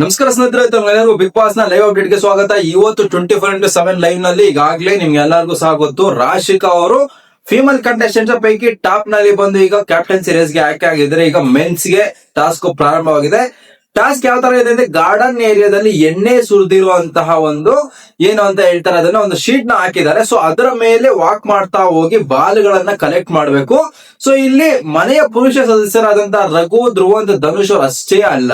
ನಮಸ್ಕಾರ ಸ್ನೇಹಿತರೆ ತಮ್ಗೆಲ್ಲರಿಗೂ big ಬಾಸ್ನ live ಅಪ್ಡೇಟ್ಗೆ ಸ್ವಾಗತ. ಇವತ್ತು ಟ್ವೆಂಟಿ ಫೋರ್ ಇಂಟು ಸೆವೆನ್ ಲೈವ್ನಲ್ಲಿ ಈಗಾಗಲೇ ನಿಮ್ಗೆ ಎಲ್ಲರಿಗೂ ಸಹ ರಾಶಿಕಾ ಅವರು ಫೀಮೇಲ್ ಕಂಟೆಸ್ಟೆಂಟ್ಸ್ ಪೈಕಿ ಟಾಪ್ನಲ್ಲಿ ಬಂದು ಈಗ ಕ್ಯಾಪ್ಟನ್ ಸೀರೀಸ್ಗೆ ಆಯ್ಕೆ ಆಗಿದ್ರೆ ಈಗ ಮೆನ್ಸ್ಗೆ ಟಾಸ್ಕ್ ಪ್ರಾರಂಭವಾಗಿದೆ. ಟಾಸ್ಕ್ ಯಾವ ತರ ಇದೆ ಅಂದ್ರೆ ಗಾರ್ಡನ್ ಏರಿಯಾದಲ್ಲಿ ಎಣ್ಣೆ ಸುರಿದಿರುವಂತಹ ಒಂದು ಏನು ಅಂತ ಹೇಳ್ತಾರೆ, ಅದನ್ನ ಒಂದು ಶೀಟ್ನ ಹಾಕಿದ್ದಾರೆ. ಸೊ ಅದರ ಮೇಲೆ ವಾಕ್ ಮಾಡ್ತಾ ಹೋಗಿ ಬಾಲ್ಗಳನ್ನ ಕಲೆಕ್ಟ್ ಮಾಡಬೇಕು. ಸೊ ಇಲ್ಲಿ ಮನೆಯ ಪುರುಷ ಸದಸ್ಯರಾದಂತಹ ರಘು ಧ್ರುವಂತ ಧನುಷ್ ಅವ್ರು ಅಷ್ಟೇ ಅಲ್ಲ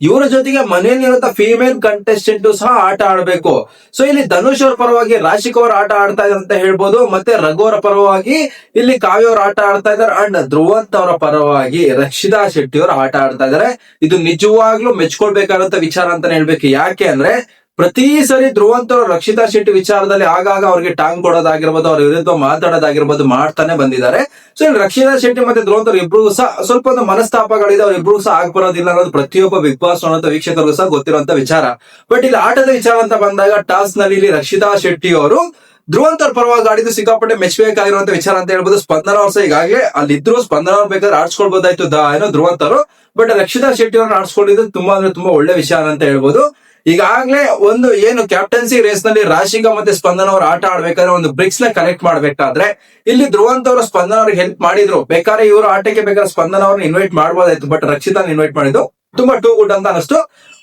ಇವರ ಜೊತೆಗೆ ಮನೆಯಲ್ಲಿರುವಂತ ಫೀಮೇಲ್ ಕಂಟೆಸ್ಟೆಂಟ್ ಸಹ ಆಟ ಆಡಬೇಕು. ಸೊ ಇಲ್ಲಿ ಧನುಷ್ ಅವ್ರ ಪರವಾಗಿ ರಾಶಿಕ್ ಅವರು ಆಟ ಆಡ್ತಾ ಇದಾರೆ ಅಂತ ಹೇಳ್ಬೋದು. ಮತ್ತೆ ರಘು ಅವರ ಪರವಾಗಿ ಇಲ್ಲಿ ಕಾವ್ಯ ಅವರು ಆಟ ಆಡ್ತಾ ಇದಾರೆ. ಅಂಡ್ ಧ್ರುವಂತ್ ಅವರ ಪರವಾಗಿ ರಕ್ಷಿತಾ ಶೆಟ್ಟಿ ಅವರು ಆಟ ಆಡ್ತಾ ಇದಾರೆ. ಇದು ನಿಜವಾಗ್ಲೂ ಮೆಚ್ಕೊಳ್ಬೇಕಾದಂತ ವಿಚಾರ ಅಂತಾನೆ ಹೇಳ್ಬೇಕು. ಯಾಕೆ ಅಂದ್ರೆ ಪ್ರತಿ ಸರಿ ಧ್ರುವಂತರು ರಕ್ಷಿತಾ ಶೆಟ್ಟಿ ವಿಚಾರದಲ್ಲಿ ಆಗಾಗ ಅವ್ರಿಗೆ ಟಾಂಗ್ ಕೊಡೋದಾಗಿರ್ಬೋದು, ಅವ್ರ ವಿರುದ್ಧ ಮಾತಾಡೋದಾಗಿರ್ಬೋದು ಮಾಡ್ತಾನೆ ಬಂದಿದ್ದಾರೆ. ಸೊ ಇಲ್ಲಿ ರಕ್ಷಿತಾ ಶೆಟ್ಟಿ ಮತ್ತೆ ಧ್ರುವಂತರು ಇಬ್ರು ಸಹ ಸ್ವಲ್ಪ ಒಂದು ಮನಸ್ತಾಪಗಳಿದೆ, ಅವ್ರ ಇಬ್ರು ಸಹ ಆಗ್ ಬರೋದಿಲ್ಲ ಅನ್ನೋದು ಪ್ರತಿಯೊಬ್ಬ ಬಿಗ್ ಬಾಸ್ ಅನ್ನೋ ವೀಕ್ಷಕರಿಗೂ ಸಹ ಗೊತ್ತಿರುವಂತ ವಿಚಾರ. ಬಟ್ ಇಲ್ಲಿ ಆಟದ ವಿಚಾರ ಅಂತ ಬಂದಾಗ ಟಾಸ್ನಲ್ಲಿ ಇಲ್ಲಿ ರಕ್ಷಿತಾ ಶೆಟ್ಟಿ ಅವರು ಧ್ರುವಂತರ ಪರವಾಗಿ ಆಡಿದ್ದು ಸಿಕ್ಕಾಪಟ್ಟೆ ಮೆಚ್ಚಬೇಕಾಗಿರುವಂತ ವಿಚಾರ ಅಂತ ಹೇಳ್ಬೋದು. ಸ್ಪಂದನ ಅವ್ರ ಸಹ ಈಗಾಗಲೇ ಅಲ್ಲಿ ಇದ್ರು ಸ್ಪಂದನ ಅವ್ರು ಬೇಕಾದ್ರೆ ಆಡ್ಸ್ಕೊಳ್ಬೋದಾಯ್ತು ದ ಏನೋ ಧ್ರುವಂತರು. ಬಟ್ ರಕ್ಷಿತಾ ಶೆಟ್ಟಿ ಅವ್ರನ್ನ ಆಡ್ಸ್ಕೊಂಡಿದ್ದು ತುಂಬಾ ಅಂದ್ರೆ ತುಂಬಾ ಒಳ್ಳೆ ವಿಚಾರ ಅಂತ ಹೇಳ್ಬೋದು. ಈಗಾಗಲೇ ಒಂದು ಏನು ಕ್ಯಾಪ್ಟನ್ಸಿ ರೇಸ್ನಲ್ಲಿ ರಾಶಿಕಾ ಮತ್ತೆ ಸ್ಪಂದನ ಅವರು ಆಟ ಆಡ್ಬೇಕಾದ್ರೆ ಒಂದು ಬ್ರಿಕ್ಸ್ನ ಕನೆಕ್ಟ್ ಮಾಡ್ಬೇಕಾದ್ರೆ ಇಲ್ಲಿ ಧ್ರುವಂತ ಅವರು ಸ್ಪಂದನ ಅವ್ರಿಗೆ ಹೆಲ್ಪ್ ಮಾಡಿದ್ರು. ಬೇಕಾದ್ರೆ ಇವರು ಆಟಕ್ಕೆ ಬೇಕಾದ್ರೆ ಸ್ಪಂದನ ಅವ್ರನ್ನ ಇನ್ವೈಟ್ ಮಾಡಬಹುದಾಯ್ತು ಬಟ್ ರಕ್ಷಿತ ಇನ್ವೈಟ್ ಮಾಡಿದ್ದು. ತುಂಬಾ ಟೂ ಗುಡ್ ಅಂತ ಅನಿಸ್ತು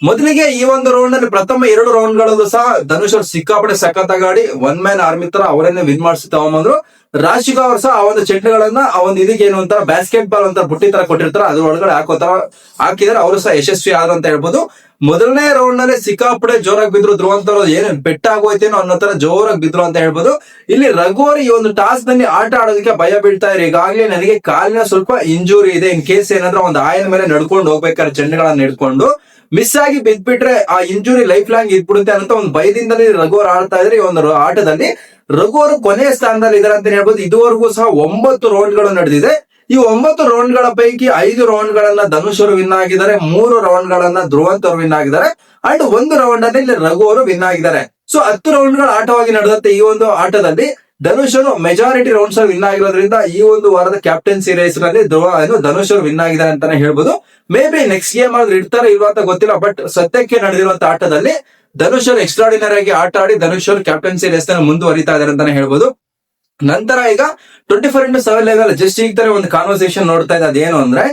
ಮೊದಲಿಗೆ ಈ ಒಂದು ರೌಂಡ್ನಲ್ಲಿ ಪ್ರಥಮ ಎರಡು ರೌಂಡ್ ಗಳಲ್ಲೂ ಸಹ ಧನುಷ್ ಅವ್ರು ಸಖತ್ ಆಗಾಡಿ ಒನ್ ಮ್ಯಾನ್ ಆರ್ಮಿ ತರ ಅವರನ್ನೇ ವಿನ್ ಮಾಡಿಸಿ ತಗೊಂಬಂದ್ರು ರಾಶಿಕಾ ಅವ್ರು ಸಹ ಆ ಒಂದು ಚೆಂಡುಗಳನ್ನ, ಆ ಒಂದು ಇದಕ್ಕೆ ಏನು ಅಂತ ಬ್ಯಾಸ್ಕೆಟ್ ಬಾಲ್ ಅಂತ ಬುಟ್ಟಿ ತರ ಕೊಟ್ಟಿರ್ತಾರ ಅದ್ರ ಒಳಗಡೆ ಹಾಕೋತರ ಹಾಕಿದ್ರೆ. ಅವರು ಸಹ ಯಶಸ್ವಿ ಆದ್ರು ಅಂತ ಹೇಳ್ಬೋದು. ಮೊದಲನೇ ರೌಂಡ್ನಲ್ಲಿ ಸಿಕ್ಕಾಪುಡೆ ಜೋರಾಗಿ ಬಿದ್ರು ಧ್ರುವಂತ ಅವ್ರು ಏನೇನ್ ಪೆಟ್ಟಾಗೋಯ್ತೇನೋ ಅನ್ನೋ ತರ ಜೋರಾಗಿ ಬಿದ್ರು ಅಂತ ಹೇಳ್ಬೋದು. ಇಲ್ಲಿ ರಘು ಅವರು ಈ ಒಂದು ಟಾಸ್ನಲ್ಲಿ ಆಟ ಆಡೋದಕ್ಕೆ ಭಯ ಬೀಳ್ತಾ ಇರಿ ಈಗಾಗಲೇ ನನಗೆ ಕಾಲಿನ ಸ್ವಲ್ಪ ಇಂಜುರಿ ಇದೆ. ಇನ್ ಕೇಸ್ ಏನಾದ್ರೂ ಒಂದು ಆಯನ ಮೇಲೆ ನಡ್ಕೊಂಡು ಹೋಗ್ಬೇಕಾದ್ರೆ ಚೆಂಡುಗಳನ್ನ ಹಿಡ್ಕೊಂಡು ಮಿಸ್ ಆಗಿ ಬಿದ್ಬಿಟ್ರೆ ಆ ಇಂಜುರಿ ಲೈಫ್ ಲಾಂಗ್ ಇದ್ಬಿಡುತ್ತೆ ಅಂತ ಒಂದು ಭಯದಿಂದಲೇ ರಘು ಅವರು ಆಡ್ತಾ ಇದ್ರೆ ಈ ಒಂದು ಆಟದಲ್ಲಿ. ರಘು ಅವರು ಕೊನೆಯ ಸ್ಥಾನದಲ್ಲಿ ಇದಾರೆ ಅಂತ ಹೇಳ್ಬೋದು. ಇದುವರೆಗೂ ಸಹ ಒಂಬತ್ತು ರೌಂಡ್ಗಳು ನಡೆದಿದೆ. ಈ ಒಂಬತ್ತು ರೌಂಡ್ಗಳ ಪೈಕಿ ಐದು ರೌಂಡ್ ಗಳನ್ನ ಧನುಷ್ ಅವರು ವಿನ್ ಆಗಿದ್ದಾರೆ, ಮೂರು ರೌಂಡ್ ಗಳನ್ನ ಧ್ರುವಂತ್ ಅವರು ವಿನ್ ಆಗಿದ್ದಾರೆ ಅಂಡ್ ಒಂದು ರೌಂಡ್ ಅಲ್ಲಿ ರಘು ಅವರು ವಿನ್ ಆಗಿದ್ದಾರೆ. ಸೊ ಹತ್ತು ರೌಂಡ್ಗಳ ಆಟವಾಗಿ ನಡೆದಂತೆ ಈ ಒಂದು ಆಟದಲ್ಲಿ ಧನುಷರು ಮೆಜಾರಿಟಿ ರೌಂಡ್ಸ್ ವಿನ್ ಆಗಿರೋದ್ರಿಂದ ಈ ಒಂದು ವಾರದ ಕ್ಯಾಪ್ಟನ್ಸಿ ರೇಸ್ನಲ್ಲಿ ಧ್ರುವ, ಏನು ಧನುಷರು ವಿನ್ ಆಗಿದ್ದಾರೆ ಅಂತಾನೆ ಹೇಳ್ಬೋದು. ಮೇ ಬಿ ನೆಕ್ಸ್ಟ್ ಗೇಮ್ ಆದ್ರೂ ಇಡ್ತಾರೆ ಇಲ್ವಾ ಅಂತ ಗೊತ್ತಿಲ್ಲ ಬಟ್ ಸದ್ಯಕ್ಕೆ ನಡೆದಿರುವಂತ ಆಟದಲ್ಲಿ ಧನುಷರು ಎಕ್ಸ್ಟ್ರಾಡಿನರಿ ಆಗಿ ಆಟ ಆಡಿ ಧನುಷ್ ಅವರು ಕ್ಯಾಪ್ಟನ್ಸಿ ರೇಸ್ ಮುಂದುವರಿತಾ ಇದ್ದಾರೆ ಅಂತಾನೆ ಹೇಳ್ಬೋದು. ನಂತರ ಈಗ twenty four into seven level just ಈಗ ತರ ಒಂದು ಕಾನ್ವರ್ಸೇಷನ್ ನೋಡ್ತಾ ಇದೆ ಅದೇನು ಅಂದ್ರೆ,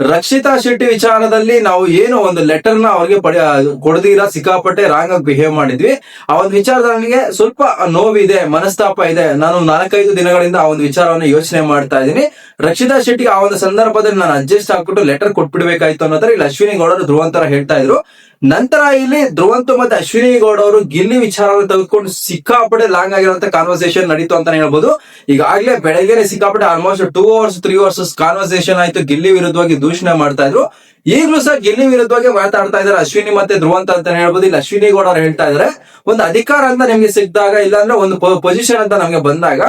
ರಕ್ಷಿತಾ ಶೆಟ್ಟಿ ವಿಚಾರದಲ್ಲಿ ನಾವು ಏನು ಒಂದು ಲೆಟರ್ನ ಅವ್ರಿಗೆ ಪಡೆ ಕೊಡದಿರ, ಸಿಕ್ಕಾಪಟ್ಟೆ ರಾಂಗ್ ಆಗಿ ಬಿಹೇವ್ ಮಾಡಿದ್ವಿ. ಆ ಒಂದು ವಿಚಾರದಲ್ಲಿ ಸ್ವಲ್ಪ ನೋವಿದೆ, ಮನಸ್ತಾಪ ಇದೆ, ನಾನು ನಾಲ್ಕೈದು ದಿನಗಳಿಂದ ಆ ಒಂದು ವಿಚಾರವನ್ನು ಯೋಚನೆ ಮಾಡ್ತಾ ಇದ್ದೀನಿ. ರಕ್ಷಿತಾ ಶೆಟ್ಟಿಗೆ ಆ ಒಂದು ಸಂದರ್ಭದಲ್ಲಿ ನಾನು ಅಡ್ಜಸ್ಟ್ ಹಾಕ್ಬಿಟ್ಟು ಲೆಟರ್ ಕೊಟ್ಬಿಡ್ಬೇಕಾಯ್ತು ಅನ್ನೋ ತರ ಇಲ್ಲಿ ಅಶ್ವಿನಿ ಗೌಡರು ಧ್ರುವಂತರ ಹೇಳ್ತಾ ಇದ್ರು. ನಂತರ ಇಲ್ಲಿ ಧ್ರುವಂತ ಮತ್ತೆ ಅಶ್ವಿನಿ ಗೌಡ ಅವರು ಗಿಲ್ಲಿ ವಿಚಾರವನ್ನು ತೆಗೆದುಕೊಂಡು ಸಿಕ್ಕಾಪಟ್ಟೆ ಲಾಂಗ್ ಆಗಿರುವಂತ ಕಾನ್ವರ್ಸೇಷನ್ ನಡೀತು ಅಂತಾನೆ ಹೇಳ್ಬೋದು. ಈಗಾಗಲೇ ಬೆಳಗ್ಗೆನೆ ಸಿಕ್ಕಾಪಟ್ಟೆ almost two hours three hours conversation ಆಯ್ತು. ಗಿಲ್ಲಿ ವಿರುದ್ಧವಾಗಿ ದೂಷಣೆ ಮಾಡ್ತಾ ಇದ್ರು. ಈಗಲೂ ಸಹ ಗಿಲ್ಲಿ ವಿರುದ್ಧವಾಗಿ ಮಾತಾಡ್ತಾ ಇದ್ದಾರೆ ಅಶ್ವಿನಿ ಮತ್ತೆ ಧ್ರುವಂತ ಅಂತ ಹೇಳ್ಬೋದು. ಇಲ್ಲಿ ಅಶ್ವಿನಿ ಗೌಡ ಅವ್ರು ಹೇಳ್ತಾ ಇದ್ದಾರೆ. ಒಂದು ಅಧಿಕಾರ ಅಂತ ನಿಮ್ಗೆ ಸಿಕ್ಕಿದಾಗ, ಇಲ್ಲಾಂದ್ರೆ ಒಂದು ಪೊಸಿಷನ್ ಅಂತ ನಮ್ಗೆ ಬಂದಾಗ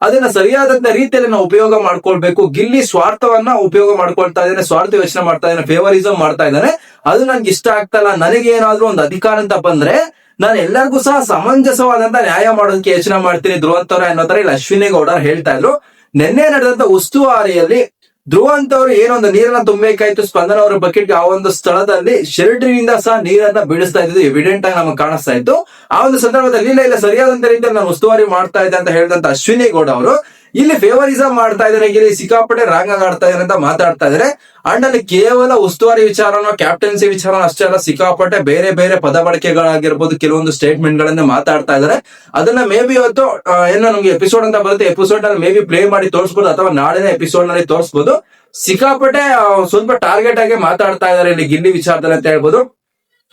ಅದನ್ನ ಸರಿಯಾದಂತ ರೀತಿಯಲ್ಲಿ ನಾವು ಉಪಯೋಗ ಮಾಡ್ಕೊಳ್ಬೇಕು. ಗಿಲ್ಲಿ ಸ್ವಾರ್ಥವನ್ನ ಉಪಯೋಗ ಮಾಡ್ಕೊಳ್ತಾ ಇದ್ದಾನೆ, ಸ್ವಾರ್ಥ ಯೋಚನೆ ಮಾಡ್ತಾ ಇದ್ದಾನೆ ಫೇವರಿಸಮ್ ಮಾಡ್ತಾ ಇದ್ದಾನೆ. ಅದು ನನ್ಗೆ ಇಷ್ಟ ಆಗ್ತಾ ಇಲ್ಲ. ಏನಾದ್ರು ಒಂದು ಅಧಿಕಾರ ಅಂತ ಬಂದ್ರೆ ನಾನು ಎಲ್ಲರಿಗೂ ಸಹ ಸಮಂಜಸವಾದಂತ ನ್ಯಾಯ ಮಾಡೋದಕ್ಕೆ ಯೋಚನೆ ಮಾಡ್ತೀನಿ. ಧ್ರುವಂತರ ಅನ್ನೋ ಇಲ್ಲಿ, ಅಶ್ವಿನಿ ಗೌಡ ಹೇಳ್ತಾ ಇದ್ರು. ನಿನ್ನೆ ನಡೆದಂತ ಉಸ್ತುವಾರಿಯಲ್ಲಿ ಧ್ರುವಂತ್ ಅವರು ಏನೊಂದು ನೀರನ್ನ ತುಂಬಬೇಕಾಯ್ತು, ಸ್ಪಂದನ ಅವರ ಬಕೆಟ್ ಆ ಒಂದು ಸ್ಥಳದಲ್ಲಿ ಶೆಲ್ಟರ್ನಿಂದ ಸಹ ನೀರನ್ನ ಬಿಡಿಸ್ತಾ ಇದ್ದು ಎವಿಡೆಂಟ್ ಆಗಿ ನಮಗೆ ಕಾಣಿಸ್ತಾ ಇತ್ತು. ಆ ಒಂದು ಸಂದರ್ಭದಲ್ಲಿ, ಇಲ್ಲ ಇಲ್ಲ, ಸರಿಯಾದಂತ ರೀತಿಯಲ್ಲಿ ನಾನು ಉಸ್ತುವಾರಿ ಮಾಡ್ತಾ ಇದ್ದೆ ಅಂತ ಹೇಳಿದಂತ ಅಶ್ವಿನಿ ಗೌಡ ಅವರು. ಇಲ್ಲಿ ಫೇವರಿಸಮ್ ಮಾಡ್ತಾ ಇದ್ದಾರೆ, ಇಲ್ಲಿ ಸಿಕ್ಕಾಪಟ್ಟೆ ರಾಂಗ್ ಆಡ್ತಾ ಇದಾರೆ ಅಂತ ಮಾತಾಡ್ತಾ ಇದಾರೆ ಅಂಡ್ ಅಲ್ಲಿ ಕೇವಲ ಉಸ್ತುವಾರಿ ವಿಚಾರನೋ ಕ್ಯಾಪ್ಟನ್ಸಿ ವಿಚಾರನೋ ಅಷ್ಟೇ ಅಲ್ಲ, ಸಿಕ್ಕಾಪಟ್ಟೆ ಬೇರೆ ಬೇರೆ ಪದ ಬಳಕೆಗಳಾಗಿರ್ಬೋದು, ಕೆಲವೊಂದು ಸ್ಟೇಟ್ಮೆಂಟ್ ಗಳನ್ನ ಮಾತಾಡ್ತಾ ಇದಾರೆ ಅದನ್ನ ಮೇ ಬಿ ಇವತ್ತು ಏನೋ ನಮ್ಗೆ ಎಪಿಸೋಡ್ ಅಂತ ಬರುತ್ತೆ ಎಪಿಸೋಡ್ ಅಲ್ಲಿ ಮೇ ಬಿ ಪ್ಲೇ ಮಾಡಿ ತೋರಿಸಬಹುದು ಅಥವಾ ನಾಳಿನ ಎಪಿಸೋಡ್ನಲ್ಲಿ ತೋರಿಸಬಹುದು ಸಿಕ್ಕಾಪಟ್ಟೆ ಸ್ವಲ್ಪ ಟಾರ್ಗೆಟ್ ಆಗಿ ಮಾತಾಡ್ತಾ ಇದಾರೆ ಇಲ್ಲಿ ಗಿಲ್ಲಿ ವಿಚಾರದಲ್ಲಿ ಅಂತ ಹೇಳ್ಬೋದು.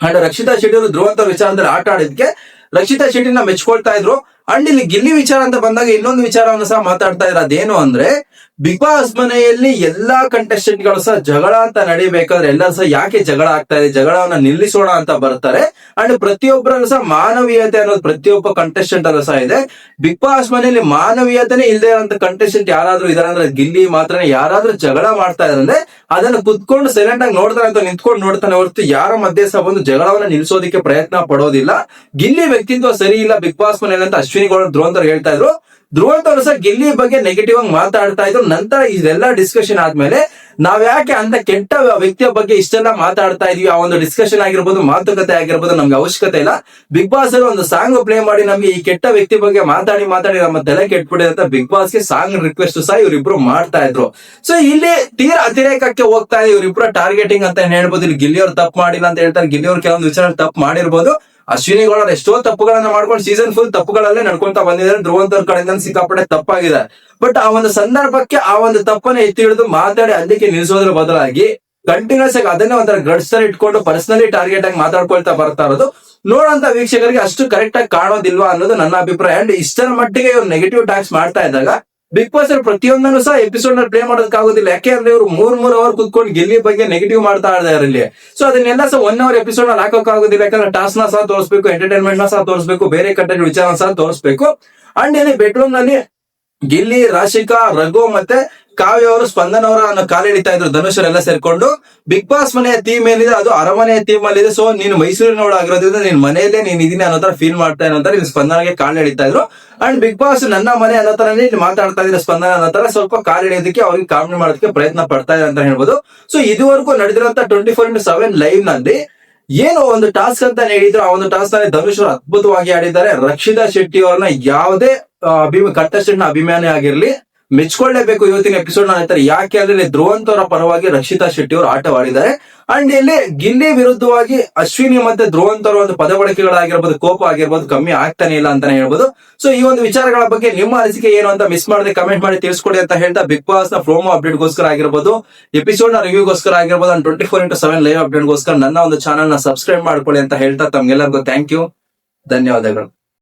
ಅಂಡ್ ರಕ್ಷಿತಾ ಶೆಟ್ಟಿ ಅವರು ಧ್ರುವಂತ ವಿಚಾರದಲ್ಲಿ ಆಟ ಆಡಿದ್ಕೆ, ರಕ್ಷಿತಾ ಶೆಟ್ಟಿನ ಮೆಚ್ಕೊಳ್ತಾ ಇದ್ರು. ಅಂಡ್ ಇಲ್ಲಿ ಗಿಲ್ಲಿ ವಿಚಾರ ಅಂತ ಬಂದಾಗ ಇನ್ನೊಂದು ವಿಚಾರವನ್ನು ಸಹ ಮಾತಾಡ್ತಾ ಇರೋದೇನು ಅಂದ್ರೆ ಬಿಗ್ ಬಾಸ್ ಮನೆಯಲ್ಲಿ ಎಲ್ಲಾ ಕಂಟೆಸ್ಟೆಂಟ್ಗಳು ಸಹ ಜಗಳ ಅಂತ ನಡಿಬೇಕಾದ್ರೆ ಎಲ್ಲರೂ ಸಹ ಯಾಕೆ ಜಗಳ ಆಗ್ತಾ ಇದೆ? ಜಗಳವನ್ನ ನಿಲ್ಲಿಸೋಣ ಅಂತ ಬರ್ತಾರೆ. ಅಂಡ್ ಪ್ರತಿಯೊಬ್ಬರಲ್ಲೂ ಸಹ ಮಾನವೀಯತೆ ಅನ್ನೋದು ಪ್ರತಿಯೊಬ್ಬ ಕಂಟೆಸ್ಟೆಂಟ್ ಅಲ್ಲೂ ಸಹ ಇದೆ. ಬಿಗ್ ಬಾಸ್ ಮನೆಯಲ್ಲಿ ಮಾನವೀಯತೆನೇ ಇಲ್ಲದೆ ಇರೋಂತ ಕಂಟೆಸ್ಟೆಂಟ್ ಯಾರಾದ್ರೂ ಇದಾರೆ ಅಂದ್ರೆ ಗಿಲ್ಲಿ ಮಾತ್ರ ಯಾರಾದ್ರೂ ಜಗಳ ಮಾಡ್ತಾ ಇದ್ರೆ ಅದನ್ನ ಕುತ್ಕೊಂಡು ಸೈಲೆಂಟ್ ಆಗಿ ನೋಡ್ತಾರೆ ಅಂತ ನಿಂತ್ಕೊಂಡು ನೋಡ್ತಾನೆ ಹೊರತು ಯಾರ ಮಧ್ಯೆ ಸಹ ಬಂದು ಜಗಳವನ್ನ ನಿಲ್ಸೋದಕ್ಕೆ ಪ್ರಯತ್ನ ಪಡೋದಿಲ್ಲ. ಗಿಲ್ಲಿ ವ್ಯಕ್ತಿತ್ವ ಸರಿ ಇಲ್ಲ ಬಿಗ್ ಬಾಸ್ ಮನೆಯಲ್ಲಿ ಅಂತ ಅಶ್ವಿನಿ ಗೌಡ ಧ್ರುವಂತರು ಹೇಳ್ತಾ ಇದ್ರು. ಧ್ರುವಂತ್ ಅವರು ಸಹ ಗಿಲ್ಲಿ ಬಗ್ಗೆ ನೆಗೆಟಿವ್ ಆಗಿ ಮಾತಾಡ್ತಾ ಇದ್ರು. ನಂತರ ಇದೆಲ್ಲ ಡಿಸ್ಕಷನ್ ಆದ್ಮೇಲೆ ನಾವ್ ಯಾಕೆ ಅಂತ ಕೆಟ್ಟ ವ್ಯಕ್ತಿಯ ಬಗ್ಗೆ ಇಷ್ಟೆಲ್ಲ ಮಾತಾಡ್ತಾ ಇದೀವಿ? ಆ ಒಂದು ಡಿಸ್ಕಷನ್ ಆಗಿರ್ಬೋದು, ಮಾತುಕತೆ ಆಗಿರ್ಬೋದು, ನಮ್ಗೆ ಅವಶ್ಯಕತೆ ಇಲ್ಲ. ಬಿಗ್ ಬಾಸ್ ಅಲ್ಲಿ ಒಂದು ಸಾಂಗ್ ಪ್ಲೇ ಮಾಡಿ ನಮ್ಗೆ ಈ ಕೆಟ್ಟ ವ್ಯಕ್ತಿ ಬಗ್ಗೆ ಮಾತಾಡಿ ಮಾತಾಡಿ ನಮ್ಮ ತಲೆ ಕೆಟ್ಬಿಡಿ ಅಂತ ಬಿಗ್ ಬಾಸ್ಗೆ ಸಾಂಗ್ ರಿಕ್ವೆಸ್ಟ್ ಸಹ ಇವರಿಬ್ರು ಮಾಡ್ತಾ ಇದ್ರು. ಸೊ ಇಲ್ಲಿ ತೀರಾ ಅತಿರೇಕಕ್ಕೆ ಹೋಗ್ತಾ ಇದೆ ಇವರಿಬ್ರು ಟಾರ್ಗೆಟಿಂಗ್ ಅಂತ ಹೇಳ್ಬೋದು. ಇಲ್ಲಿ ಗಿಲ್ಲಿಯವ್ರು ತಪ್ಪು ಮಾಡಿಲ್ಲ ಅಂತ ಹೇಳ್ತಾರೆ. ಗಿಲ್ಲಿಯವ್ರು ಕೆಲವೊಂದು ವಿಚಾರ ತಪ್ಪು ಮಾಡಿರ್ಬೋದು. ಅಶ್ವಿನಿ ಗೌಡ ಎಷ್ಟೋ ತಪ್ಪುಗಳನ್ನ ಮಾಡ್ಕೊಂಡು ಸೀಸನ್ ಫುಲ್ ತಪ್ಪುಗಳಲ್ಲೇ ನಡ್ಕೊಂತ ಬಂದಿದ್ದಾರೆ. ಧ್ರುವಂತರ್ ಕಡೆಯಿಂದ ಸಿಕ್ಕಾಪಟ್ಟೆ ತಪ್ಪಾಗಿದೆ. ಬಟ್ ಆ ಒಂದು ಸಂದರ್ಭಕ್ಕೆ ಆ ಒಂದು ತಪ್ಪನ್ನ ಎತ್ತಿ ಹಿಡಿದು ಮಾತಾಡಿ ಅಲ್ಲಿಗೆ ನಿಲ್ಸೋದ್ರ ಬದಲಾಗಿ ಕಂಟಿನ್ಯೂಸ್ ಆಗಿ ಅದನ್ನೇ ಒಂಥರ ಗಡ್ಸಲ್ ಇಟ್ಕೊಂಡು ಪರ್ಸನಲಿ ಟಾರ್ಗೆಟ್ ಆಗಿ ಮಾತಾಡ್ಕೊಳ್ತಾ ಬರ್ತಾ ಇರೋದು. ನೋಡಂತ ವೀಕ್ಷಕರಿಗೆ ಅಷ್ಟು ಕರೆಕ್ಟ್ ಆಗಿ ಕಾಣೋದಿಲ್ವಾ ಅನ್ನೋದು ನನ್ನ ಅಭಿಪ್ರಾಯ. ಅಂಡ್ ಇಷ್ಟರ ಮಟ್ಟಿಗೆ ಇವ್ರು ನೆಗೆಟಿವ್ ಟ್ಯಾಕ್ಸ್ ಮಾಡ್ತಾ ಇದ್ದಾಗ ಬಿಗ್ ಬಾಸ್ ಅಲ್ಲಿ ಪ್ರತಿಯೊಂದನ್ನು ಸಹ ಎಪಿಸೋಡ್ನ ಪ್ಲೇ ಮಾಡೋದಕ್ಕಾಗೋದಿಲ್ಲ. ಯಾಕೆ ಅಂದ್ರೆ ಇವರು ಮೂರ್ ಮೂರ್ ಅವರ್ ಕುತ್ಕೊಂಡು ಗೆಲ್ಲಿ ಬಗ್ಗೆ ನೆಗೆಟಿವ್ ಮಾಡ್ತಾ ಇದ್ದಾರೆ ಇಲ್ಲಿ ಸೊ ಅದನ್ನೆಲ್ಲ ಸಹ ಒನ್ ಅವರ್ ಎಪಿಸೋಡ್ನಲ್ಲಿ ಹಾಕೋಕ್ಕಾಗೋದಿಲ್ಲ. ಯಾಕಂದ್ರೆ ಟಾಸ್ಕ್ನ ಸಹ ತೋರಿಸ್ಬೇಕು ಎಂಟರ್ಟೈನ್ಮೆಂಟ್ನ ಸಹ ತೋರಿಸ್ಬೇಕು, ಬೇರೆ ಕಂಟೆಂಟ್ ವಿಚಾರ ಸಹ ತೋರಿಸ್ಬೇಕು. ಅಂಡ್ ಏನೇ ಬೆಡ್ರೂಮ್ನಲ್ಲಿ ಗಿಲ್ಲಿ, ರಾಶಿಕಾ, ರಘು ಮತ್ತೆ ಕಾವ್ಯ ಅವರು ಸ್ಪಂದನ್ ಅವರ ಅನ್ನೋ ಹಿಡಿತಾ ಇದ್ರು. ಧನುಷ್ ಎಲ್ಲ ಸೇರ್ಕೊಂಡು ಬಿಗ್ ಬಾಸ್ ಮನೆಯ ಥೀಮ್ ಏನಿದೆ ಅದು ಅರಮನೆಯ ಥೀಮ್ ಅಲ್ಲಿ ಇದೆ ಸೊ ನೀನು ಮೈಸೂರಿನವಳು ಆಗಿರೋದ್ರಿಂದ ನಿನ್ ಮನೆಯಲ್ಲೇ ನೀನ್ ಇದೀನಿ ಅನ್ನೋ ತರ ಫೀಲ್ ಮಾಡ್ತಾ ಅನ್ನೋ ತರ ಇಲ್ಲಿ ಸ್ಪಂದನಗೆ ಕಾಲ್ ಹಿಡಿತಾ ಇದ್ರು. ಅಂಡ್ ಬಿಗ್ ಬಾಸ್ ನನ್ನ ಮನೆ ಅನ್ನೋ ತರ ನೀನ್ ಮಾತಾಡ್ತಾ ಇದ್ರೆ ಸ್ಪಂದನ ಅನ್ನೋ ತರ ಸ್ವಲ್ಪ ಕಾಲ್ ಹಿಡಿಯೋದಕ್ಕೆ ಅವ್ರಿಗೆ ಕಾಮಿಡಿ ಮಾಡೋದಕ್ಕೆ ಪ್ರಯತ್ನ ಪಡ್ತಾ ಇದೆ ಅಂತ ಹೇಳ್ಬೋದು. ಸೊ ಇದುವರೆಗೂ ನಡೆದಿರುವಂತ ಟ್ವೆಂಟಿ ಫೋರ್ ಇಂಟು ಸೆವೆನ್ ಲೈವ್ನಲ್ಲಿ ಏನು ಒಂದು ಟಾಸ್ಕ್ ಅಂತ ಹೇಳಿದ್ರು. ಆ ಒಂದು ಟಾಸ್ಕ್ನಲ್ಲಿ ಧನುಷ್ ಅವರು ಅದ್ಭುತವಾಗಿ ಆಡಿದ್ದಾರೆ. ರಕ್ಷಿತಾ ಶೆಟ್ಟಿ ಅವ್ರನ್ನ ಯಾವುದೇ ಅಭಿಮ ಕಂಟೆಸ್ಟೆಂಟ್ನ ಅಭಿಮಾನಿ ಆಗಿರ್ಲಿ, ಮೆಚ್ಕೊಳ್ಳೇಬೇಕು ಇವತ್ತಿನ ಎಪಿಸೋಡ್ನ ಹೇಳ್ತಾರೆ ಯಾಕೆ ಅಂದ್ರೆ ಧ್ರುವಂತ್ ಅವರ ಪರವಾಗಿ ರಕ್ಷಿತಾ ಶೆಟ್ಟಿ ಅವರು ಆಟವಾಡಿದ್ದಾರೆ. ಅಂಡ್ ಇಲ್ಲಿ ಗಿಲ್ಲಿ ವಿರುದ್ಧವಾಗಿ ಅಶ್ವಿನಿ ಮತ್ತೆ ಧ್ರುವಂತ್ ಅವರ ಒಂದು ಪದ ಬಳಕೆಗಳಾಗಿರ್ಬೋದು ಕೋಪ ಆಗಿರ್ಬೋದು, ಕಮ್ಮಿ ಆಗ್ತಾನೆ ಇಲ್ಲ ಅಂತಾನೆ ಹೇಳ್ಬೋದು. ಸೊ ಈ ಒಂದು ವಿಚಾರಗಳ ಬಗ್ಗೆ ನಿಮ್ಮ ಅನಿಸಿಕೆ ಏನು ಅಂತ ಮಿಸ್ ಮಾಡದೆ ಕಮೆಂಟ್ ಮಾಡಿ ತಿಳಿಸ್ಕೊಡಿ ಅಂತ ಹೇಳ್ತಾ ಬಿಗ್ ಬಾಸ್ನ ಪ್ರೋಮೋ ಅಪ್ಡೇಟ್ ಗೋಸ್ಕರ ಆಗಿರ್ಬೋದು ಎಪಿಸೋಡ್ನ ರಿವ್ಯೂಗೋಸ್ಕರ ಆಗಿರ್ಬೋದು and twenty four into seven live update ಗೋಸ್ಕರ ನನ್ನ ಒಂದು ಚಾನಲ್ನ ಸಬ್ಸ್ಕ್ರೈಬ್ ಮಾಡ್ಕೊಳ್ಳಿ ಅಂತ ಹೇಳ್ತಾ ತಮ್ಗೆಲ್ಲರಿಗೂ ಥ್ಯಾಂಕ್ ಯು ಧನ್ಯವಾದಗಳು.